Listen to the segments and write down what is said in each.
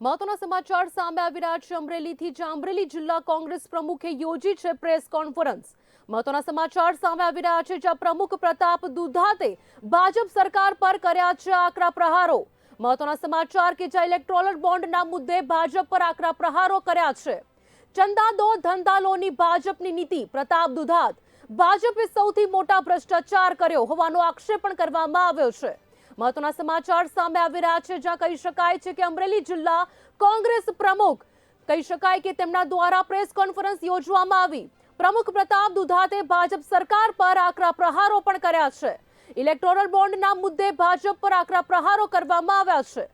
મહત્વના સમાચાર સામે આવી રહ્યા છે. અમરેલીથી જ્યાં અમરેલી જિલ્લા કોંગ્રેસ પ્રમુખે યોજી છે પ્રેસ કોન્ફરન્સ. મહત્વના સમાચાર સામે આવી રહ્યા છે, જ્યાં પ્રમુખ પ્રતાપ દુધાતે ભાજપ સરકાર પર કર્યા છે આકરા પ્રહારો. મહત્વના સમાચાર કે જ્યાં ઇલેક્ટ્રોલર બોન્ડના મુદ્દે ભાજપ પર આકરા પ્રહારો કર્યા છે. ચંદા દો ધંધા લોની ભાજપની નીતિ. પ્રતાપ દુધાત, ભાજપે સૌથી મોટા ભ્રષ્ટાચાર કર્યો હોવાનો આક્ષેપ પણ કરવામાં આવ્યો છે. મહત્વના સમાચાર સામે આવી રહ્યા છે, જ્યાં કહી શકાય છે કે અમરેલી જિલ્લા કોંગ્રેસ પ્રમુખ, કહી શકાય કે તેમના દ્વારા પ્રેસ કોન્ફરન્સ યોજવામાં આવી. પ્રમુખ પ્રતાપ દુધાતે ભાજપ સરકાર પર આકરા પ્રહારો પણ કર્યા છે. ઇલેક્ટોરલ બોન્ડના મુદ્દે ભાજપ પર આકરા પ્રહારો કરવામાં આવ્યા છે.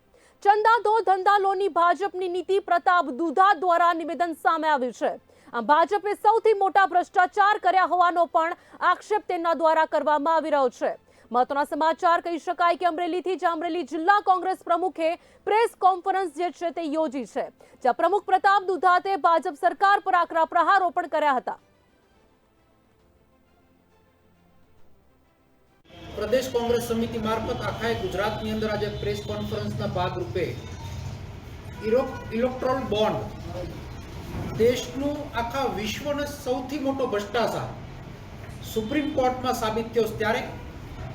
ચંદા દો ધંધા લોની ભાજપની નીતિ પ્રતાપ દુધા દ્વારા નિવેદન સામે આવ્યું છે. આમ ભાજપે સૌથી મોટા ભ્રષ્ટાચાર કર્યા હોવાનો પણ આક્ષેપ તેમના દ્વારા કરવામાં આવી રહ્યો છે. મહત્વના સમાચાર કહી શકાય કે અમરેલીથી જ અમરેલી જિલ્લા કોંગ્રેસ પ્રમુખે પ્રેસ કોન્ફરન્સ જે છે તે યોજી છે, જ્યાં પ્રમુખ પ્રતાપ દુધાતે ભાજપ સરકાર પર આકરા પ્રહારો પણ કર્યા હતા. પ્રદેશ કોંગ્રેસ સમિતિ મારફત આખા ગુજરાતની અંદર આજે પ્રેસ કોન્ફરન્સના ભાગરૂપે ઇલેક્ટ્રોલ બોન્ડ દેશનું આખા વિશ્વનો સૌથી મોટો ભ્રષ્ટાચાર સુપ્રીમ કોર્ટમાં સાબિત થયો ત્યારે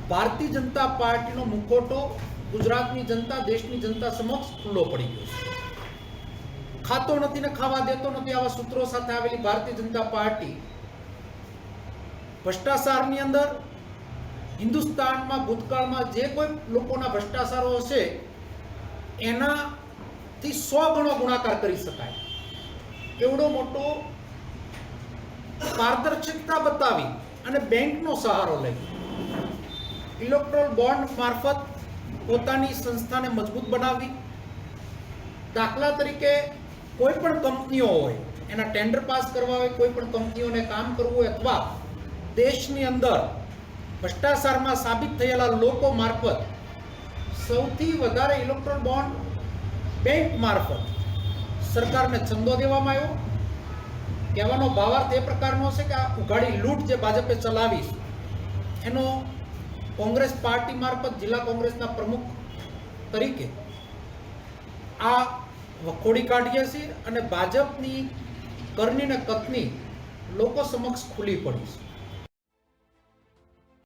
ભારતીય જનતા પાર્ટીનો મુખોટો ગુજરાતની જનતા, દેશની જનતા સમક્ષ ખુલ્લો પડી ગયો છે. ખાતો નથી ને ખાવા દેતો નથી આવા સૂત્રો સાથે આવેલી ભારતીય જનતા પાર્ટી ભ્રષ્ટાચારની અંદર હિન્દુસ્તાનમાં, ભૂતકાળમાં જે કોઈ લોકોના ભ્રષ્ટાચારો હશે, એનાથી સો ગણો ગુણાકાર કરી શકાય. એવડો મોટો પારદર્શકતા બતાવી અને બેંકનો સહારો લઈ. ઇલેક્ટ્રોલ બોન્ડ મારફત પોતાની સંસ્થાને મજબૂત બનાવવી દાખલા તરીકે, કોઈ પણ કંપનીઓ હોય, એના ટેન્ડર પાસ કરવા હોય, કોઈ પણ કંપનીઓને કામ કરવું હોય અથવા દેશની અંદર ભ્રષ્ટાચારમાં સાબિત થયેલા લોકો મારફત સૌથી વધારે ઇલેક્ટ્રોલ બોન્ડ બેંક મારફત સરકારને ચંદો દેવામાં આવ્યો. કહેવાનો ભાવાર્થ એ પ્રકારનો છે કે આ ઉઘાડી લૂંટ જે ભાજપે ચલાવી એનો કોંગ્રેસ પાર્ટી મારફત જિલ્લા કોંગ્રેસના પ્રમુખ તરીકે આ વખોડી કાઢીએ છીએ અને ભાજપની કરણી ને કથની લોકો સમક્ષ ખુલ્લી પડી છે.